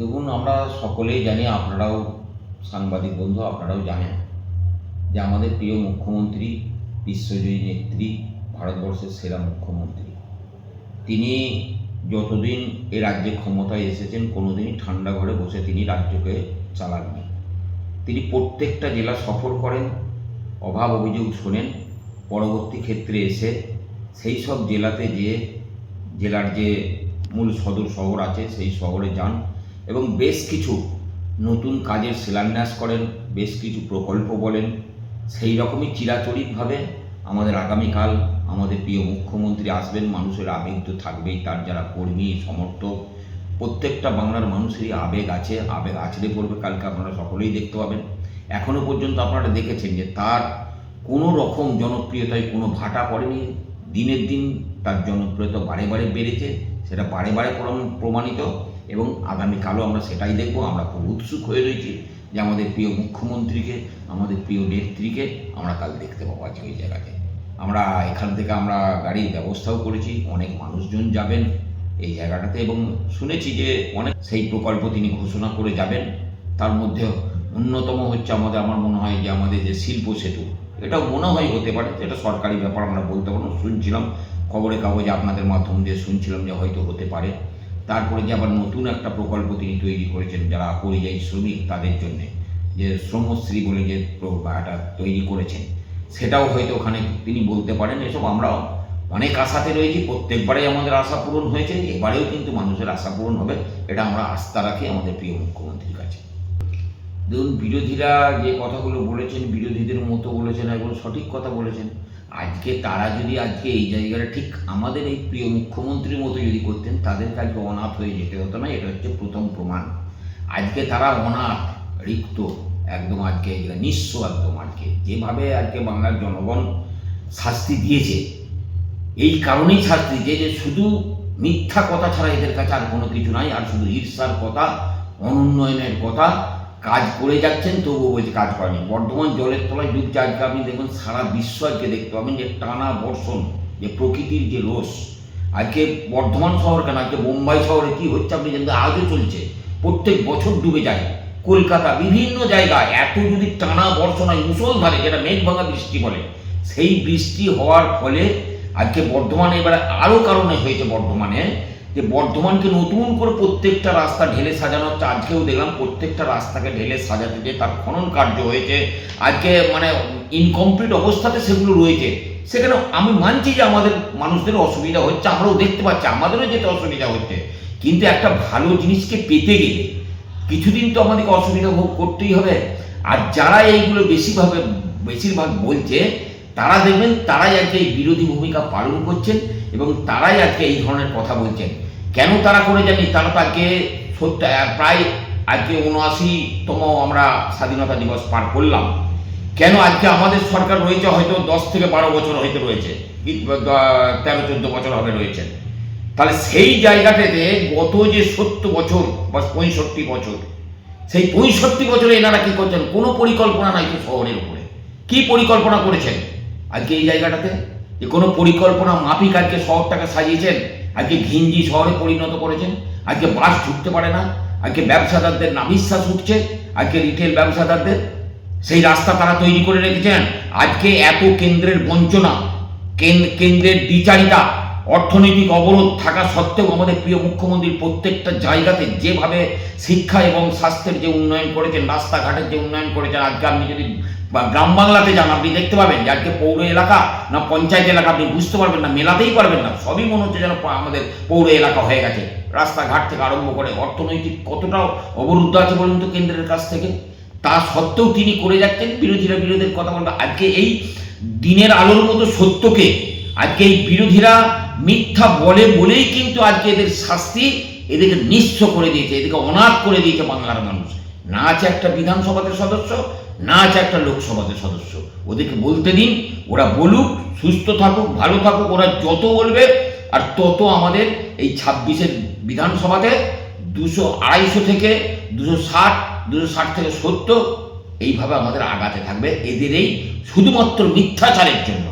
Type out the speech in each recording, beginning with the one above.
দেখুন, আমরা সকলেই জানি, আপনারাও সাংবাদিক বন্ধু, আপনারাও জানেন যে আমাদের প্রিয় মুখ্যমন্ত্রী, বিশ্বজয়ী নেত্রী, ভারতবর্ষের সেরা মুখ্যমন্ত্রী। তিনি যতদিন এ রাজ্যে ক্ষমতায় এসেছেন, কোনোদিনই ঠান্ডা ঘরে বসে তিনি রাজ্যকে চালাননি। তিনি প্রত্যেকটা জেলা সফর করেন, অভাব অভিযোগ শোনেন, পরবর্তী ক্ষেত্রে এসে সেই সব জেলাতে যে জেলার যে মূল সদর শহর আছে, সেই শহরে যান এবং বেশ কিছু নতুন কাজের শিলান্যাস করেন, বেশ কিছু প্রকল্প বলেন। সেই রকমই চিরাচরিতভাবে আমাদের আগামীকাল আমাদের প্রিয় মুখ্যমন্ত্রী আসবেন, মানুষের আবেগ তো থাকবেই, তার যারা কর্মী, সমর্থক, প্রত্যেকটা বাংলার মানুষেরই আবেগ আছে, আবেগ আছড়ে পড়বে কালকে, আপনারা সকলেই দেখতে পাবেন। এখনও পর্যন্ত আপনারা দেখেছেন যে তার কোনো রকম জনপ্রিয়তায় কোনো ভাটা পড়েনি। দিনের দিন তার জনপ্রিয়তা বারে বারে বেড়েছে, সেটা বারে বারে প্রমাণ- প্রমাণিত। এবং আগামীকালও আমরা সেটাই দেখব। আমরা খুব উৎসুক হয়ে রয়েছি যে আমাদের প্রিয় মুখ্যমন্ত্রীকে, আমাদের প্রিয় নেত্রীকে আমরা কাল দেখতে পাবো আজকে ওই জায়গাতে। আমরা এখান থেকে আমরা গাড়ির ব্যবস্থাও করেছি, অনেক মানুষজন যাবেন এই জায়গাটাতে এবং শুনেছি যে অনেক সেই প্রকল্প তিনি ঘোষণা করে যাবেন। তার মধ্যে অন্যতম হচ্ছে আমাদের, আমার মনে হয় যে আমাদের যে শিল্প সেতু, এটাও মনে হয় হতে পারে, এটা সরকারি ব্যাপার আমরা বলতে পারব শুনছিলাম খবরের কাগজে আপনাদের মাধ্যম দিয়ে শুনছিলাম যে হয়তো হতে পারে। তারপরে যে আবার নতুন একটা প্রকল্প তিনি তৈরি করেছেন, যারা পরিযায়ী শ্রমিক তাদের জন্যে, যে শ্রমশ্রী বলে যে একটা তৈরি করেছেন, সেটাও হয়তো ওখানে তিনি বলতে পারেন, এসব আমরাও অনেক আশাতে রয়েছি, প্রত্যেকবারেই আমাদের আশা পূরণ হয়েছে, এবারেও কিন্তু মানুষের আশা পূরণ হবে, এটা আমরা আস্থা রাখি আমাদের প্রিয় মুখ্যমন্ত্রীর কাছে। ধরুন বিরোধীরা যে কথাগুলো বলেছেন, বিরোধীদের মতো বলেছেন এগুলো সঠিক কথা বলেছেন আজকে তারা যদি আজকে এই জায়গাটা ঠিক আমাদের এই প্রিয় মুখ্যমন্ত্রীর মতো যদি করতেন, তাদের আজকে অনাথ হয়ে যেতে হতো না, এটা হচ্ছে প্রথম প্রমাণ। আজকে তারা অনাথ, রিক্ত, একদম আজকে নিঃস্ব একদম আজকে। যেভাবে আজকে বাংলার জনগণ শাস্তি দিয়েছে, এই কারণেই শাস্তি দিয়েছে যে শুধু মিথ্যা কথা ছাড়া এদের কাছে আর কোনো কিছু নাই, আর শুধু ঈর্ষার কথা, অনুন্নয়নের কথা কাজ করে যাচ্ছেন, তবুও বলছে কাজ করেনি। বর্ধমান জলের তলায় ডুবছে আজকে আপনি দেখুন সারা বিশ্ব আজকে দেখতে পাবেন যে টানা বর্ষণ, যে প্রকৃতির যে রোষ। আজকে বর্ধমান শহর কেন? আজকে বোম্বাই শহরে কি হচ্ছে আপনি জানেন আজও চলছে। প্রত্যেক বছর ডুবে যায়। কলকাতা, বিভিন্ন জায়গায় এত যদি টানা বর্ষণ হয়, মুসলধারে যেটা মেঘ ভাঙা বৃষ্টি বলে, সেই বৃষ্টি হওয়ার ফলে আজকে বর্ধমানে এবারে আরও কারণে হয়েছে বর্ধমানে যে বর্ধমানকে নতুন করে প্রত্যেকটা রাস্তা ঢেলে সাজানো হচ্ছে। আজকেও দেখলাম প্রত্যেকটা রাস্তাকে ঢেলে সাজাতে যে তার খনন কার্য হয়েছে। আজকে মানে ইনকমপ্লিট অবস্থাতে সেগুলো রয়েছে। সেখানে আমি মানছি যে আমাদের মানুষদের অসুবিধা হচ্ছে, আমরাও দেখতে পাচ্ছি, আমাদেরও যেতে অসুবিধা হচ্ছে। কিন্তু একটা ভালো জিনিসকে পেতে গেলে কিছুদিন তো আমাদেরকে অসুবিধা ভোগ করতেই হবে। আর যারা এইগুলো বেশিভাবে, বেশিরভাগ বলছে তারা দেখবেন তারাই আজকে এই বিরোধী ভূমিকা পালন করছেন এবং তারাই আজকে এই ধরনের কথা বলছেন। কেন তারা করে জানি তারা তো আজকে প্রায় আজকে উনআশিতম আমরা স্বাধীনতা দিবস পার করলাম। কেন আজকে আমাদের সরকার রয়েছে হয়তো দশ থেকে বারো বছর হয়তো রয়েছে তেরো, চোদ্দ বছর হবে রয়েছেন তাহলে সেই জায়গাটাতে গত যে সত্তর বছর বা পঁয়ষট্টি বছর, সেই পঁয়ষট্টি বছরে এনারা কি করছেন? কোনো পরিকল্পনা নাই তো শহরের উপরে। কি পরিকল্পনা করেছেন? আজকে এই জায়গাটাতে যে কোনো পরিকল্পনা মাফিক আজকে শহরটাকে সাজিয়েছেন, আজকে ঘিঞ্জি শহরে পরিণত করেছেন, আজকে বাস ঢুকতে পারে না, আজকে ব্যবসাদারদের নাবিশ্বাস উঠছে, আজকে রিটেল ব্যবসাদারদের সেই রাস্তা তারা তৈরি করে রেখেছেন। আজকে এত কেন্দ্রের বঞ্চনা, কেন- কেন্দ্রের দ্বিচারিতা অর্থনৈতিক অবরোধ থাকা সত্ত্বেও আমাদের প্রিয় মুখ্যমন্ত্রী প্রত্যেকটা জায়গাতে যেভাবে শিক্ষা এবং স্বাস্থ্যের যে উন্নয়ন করেছেন, রাস্তাঘাটের যে উন্নয়ন করেছেন, আজকে আপনি যদি বা গ্রাম বাংলাতে যান, আপনি দেখতে পাবেন যে আজকে পৌর এলাকা না পঞ্চায়েত এলাকা আপনি বুঝতে পারবেন না, মেলাতেই পারবেন না, সবই মনে হচ্ছে যেন আমাদের পৌর এলাকা হয়ে গেছে। রাস্তাঘাট থেকে আরম্ভ করে অর্থনৈতিক কতটা অবরুদ্ধ আছে বলুন তো কেন্দ্রের কাছ থেকে? তা সত্ত্বেও তিনি করে যাচ্ছেন, বিরোধীরা বিরোধীর কথা বলবে আজকে এই দিনের আলোর মতো সত্যকে, আজকে এই বিরোধীরা মিথ্যা বলে বলেই কিন্তু আজকে এদের শাস্তি এদেরকে নিঃস্ব করে দিয়েছে, এদেরকে অনাথ করে দিয়েছে বাংলার মানুষ। না আছে একটা বিধানসভাতে সদস্য, না আছে একটা লোকসভাতে সদস্য। ওদেরকে বলতে দিন, ওরা বলুক, সুস্থ থাকুক, ভালো থাকুক, ওরা যত বলবে, আর তত আমাদের এই ছাব্বিশের বিধানসভাতে দুশো আড়াইশো থেকে দুশো ষাট দুশো ষাট থেকে সত্তর এইভাবে আমাদের আগাতে থাকবে। এদের এই শুধুমাত্র মিথ্যাচারের জন্য।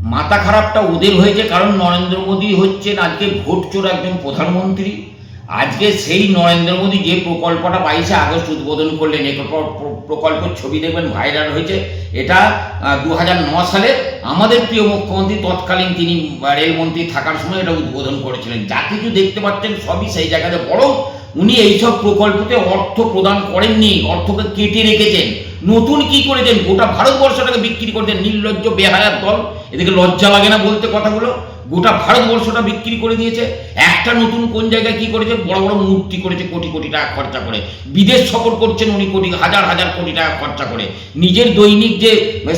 মাথা খারাপটা ওদের হয়েছে কারণ নরেন্দ্র মোদী হচ্ছেন আজকে ভোট চোর একজন প্রধানমন্ত্রী। আজকে সেই নরেন্দ্র মোদী যে প্রকল্পটা বাইশে আগস্ট উদ্বোধন করলেন এই প্রকল্প- প্রকল্পের ছবি দেখবেন, ভাইরাল হয়েছে। এটা দু সালে আমাদের প্রিয় মুখ্যমন্ত্রী তৎকালীন তিনি রেলমন্ত্রী থাকার সময় এটা উদ্বোধন করেছিলেন। যা কিছু দেখতে পাচ্ছেন সবই সেই জায়গাতে। বরং উনি এইসব প্রকল্পতে অর্থ প্রদান করেননি, অর্থকে কেটে রেখেছেন। নতুন কি করেছেন গোটা ভারতবর্ষটাকে বিক্রি করেছেন নির্লজ্জ বেহায়ার দল। এদিকে লজ্জা লাগে না বলতে কথাগুলো। গোটা ভারতবর্ষটা বিক্রি করে দিয়েছে। একটা নতুন কোন জায়গায় কি করেছে? বড় বড় মূর্তি করেছে, কোটি কোটি টাকা খরচা করে। বিদেশ সফর করছেন উনি কোটি, হাজার হাজার কোটি টাকা খরচা করে। নিজের দৈনিক যে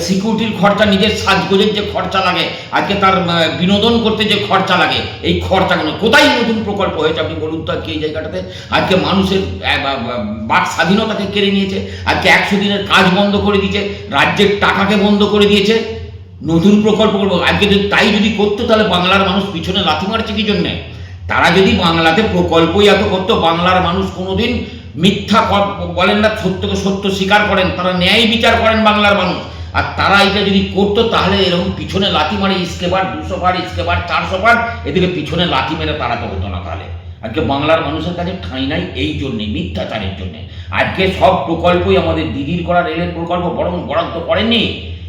সিকিউরিটির খরচা, নিজের সাজগোজের যে খরচা লাগে, আজকে তার বিনোদন করতে যে খরচা লাগে, এই খরচাগুলো কোথায় নতুন প্রকল্প হয়েছে? আপনি বলুন তো আজকে এই জায়গাটাতে। আজকে মানুষের বাক স্বাধীনতাকে কেড়ে নিয়েছে। আজকে একশো দিনের কাজ বন্ধ করে দিয়েছে। রাজ্যের টাকাকে বন্ধ করে দিয়েছে। নতুন প্রকল্প করব। আজকে যদি তাই যদি করতো, তাহলে বাংলার মানুষ পিছনে লাথি মারছে কি জন্যে? তারা যদি বাংলাতে প্রকল্পই এত করতো, বাংলার মানুষ কোনোদিন মিথ্যা বলেন না, সত্যকে সত্য স্বীকার করেন, তারা ন্যায় বিচার করেন বাংলার মানুষ। আর তারা এটা যদি করতো, তাহলে এরকম পিছনে লাথি মারে ইস্কেবার দুশো বার, ইস্কেবার চারশো বার, এদিকে পিছনে লাথি মেরে তারা তো হতো না তাহলে। আজকে বাংলার মানুষের কাছে ঠাঁই নাই এই জন্যে, মিথ্যাচারের জন্যে। আজকে সব প্রকল্পই আমাদের দিদির করা রেলের প্রকল্প, বরং বরাদ্দ করেননি।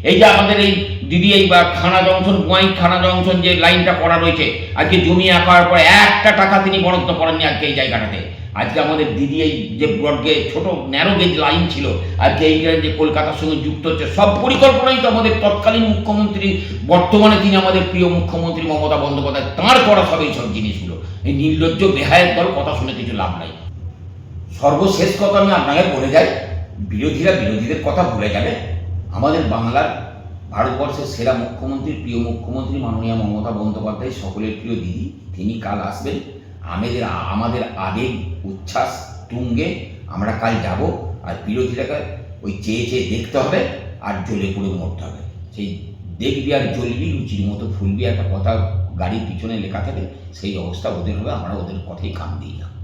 এই যে আমাদের এই দিদি এই বা খানা জংশন, গোয়াই খানা জংশন যে লাইনটা করা রয়েছে, আজকে জমি আঁকার পরে একটা টাকা তিনি বরাদ্দ করেননি আজকে এই জায়গাটাতে। আজকে আমাদের দিদি এই যে ব্রডগে ছোট ন্যারো গেজ লাইন ছিল, আজকে এই যে কলকাতার সঙ্গে যুক্ত হচ্ছে, সব পরিকল্পনাই তো আমাদের তৎকালীন মুখ্যমন্ত্রী, বর্তমানে তিনি আমাদের প্রিয় মুখ্যমন্ত্রী মমতা বন্দ্যোপাধ্যায়, তাঁর করা সব এই সব জিনিসগুলো। এই নির্লজ্জ বেহায়ের দল কথা শুনে কিছু লাভ নাই। সর্বশেষ কথা আমি আপনাকে বলে যাই, বিরোধীরা বিরোধীদের কথা ভুলে যাবে। আমাদের বাংলার ভারতবর্ষের সেরা মুখ্যমন্ত্রী, প্রিয় মুখ্যমন্ত্রী মাননীয় মমতা বন্দ্যোপাধ্যায় সকলের প্রিয় দিদি। তিনি কাল আসবেন। আমাদের আমাদের আবেগ, উচ্ছ্বাস, তুঙ্গে আমরা কাল যাব আর বিরোধীরাকে ওই চেয়ে চেয়ে দেখতে হবে আর জ্বলে পুড়ে মরতে হবে। সেই দেখবি আর জ্বলবি, লুচির মতো ফুলবি, একটা কথা গাড়ির পিছনে লেখা থাকে, সেই অবস্থা ওদের হবে, আমরা ওদের কথাই কান দিই না